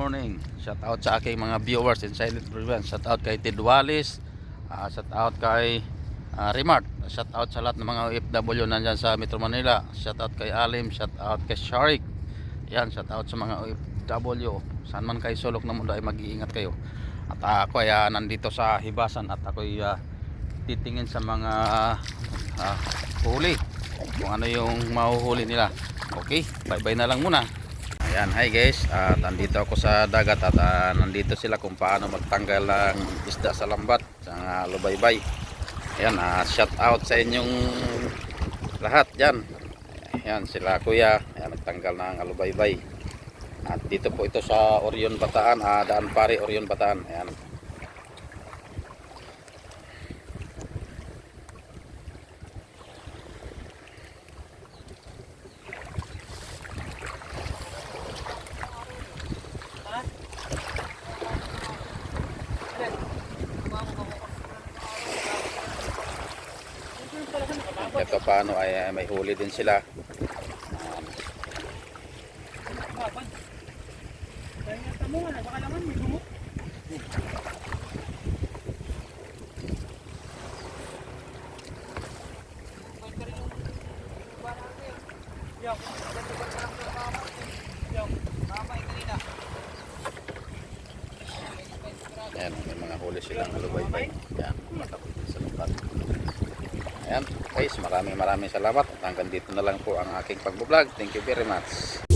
morning. Shout out sa aking mga viewers in Silent Province. Shout out kay Ted Wallis. Ah, shout out kay ah, Remart. Shout out sa lahat ng mga OFW nandyan sa Metro Manila. Shout out kay Alim. Shout out kay Sharik. Yan, shout out sa mga OFW. Saan man kayo sulok ng mundo ay mag-iingat kayo. At ako ay ah, nandito sa Hibasan at ako ay ah, titingin sa mga ah, huli. Kung ano yung mahuhuli nila. Okay, bye-bye na lang muna. Ayan, hi guys. At nandito ako sa dagat at ah, nandito sila kung paano magtanggal ng isda sa lambat sa mga lubaybay. Ayan, ah, shout out sa inyong lahat dyan. Ayan, sila kuya. Ayan, nagtanggal ng alubaybay. At dito po ito sa Orion Bataan, ah, Daan Pare Orion Bataan. Ayan. Ito paano ay ay may huli din sila. Ayan. May mga huli silang alubaybay. Ayan, matapos din sa lupat. Ayan, guys, maraming maraming salamat. Hanggang dito na lang po ang aking pagbablog. Thank you very much.